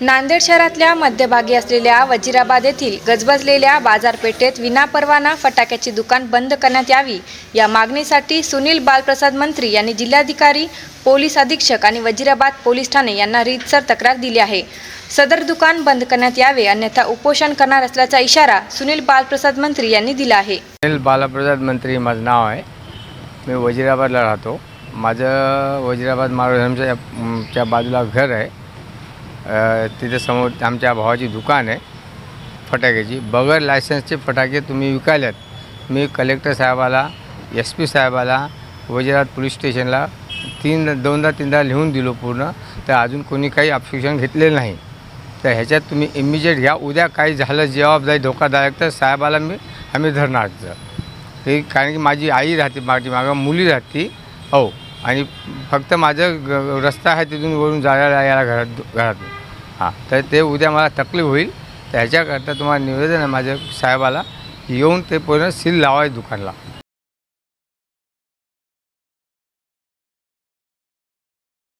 नांदेड शहरातल्या मध्यभागी असलेल्या वजिराबाद येथील गजबजलेल्या बाजारपेठेत विनापरवाना फटाक्याची दुकान बंद करण्यात यावी या मागणीसाठी सुनील बालप्रसाद मंत्री यांनी जिल्हाधिकारी पोलीस अधीक्षक आणि वजिराबाद पोलीस ठाणे यांना रीतसर तक्रार दिली आहे. सदर दुकान बंद करण्यात यावे अन्यथा उपोषण करणार असल्याचा इशारा सुनील बालप्रसाद मंत्री यांनी दिला आहे. सुनील बालप्रसाद मंत्री माझं नाव आहे. मी वजिराबादला राहतो. माझं वजिराबाद महाराजांच्या बाजूला घर आहे. तिथे समोर आमच्या भावाची दुकान आहे फटाक्याची. बगर लायसन्सचे फटाके तुम्ही विकायल्यात मी कलेक्टर साहेबाला एस पी साहेबाला वजिरात पोलीस स्टेशनला तीन दोनदा तीनदा लिहून दिलो पूर्ण. तर अजून कोणी काही ऑप्शन घेतलेलं नाही. तर ह्याच्यात तुम्ही इमिजिएट घ्या उद्या काही झालं जबाबदारी धोकादायक तर साहेबाला मी आम्ही धरणार हे कारण की माझी आई राहते माझी मागं मुली राहते. हो. आणि फक्त माझं ग- रस्ता आहे तिथून वरून जायला यायला घरात घरातून हां तर ते उद्या मला तकलीफ होईल तर ह्याच्याकरता तुम्हाला निवेदन आहे माझ्या साहेबाला येऊन ते पूर्ण सील लावायचं दुकानला.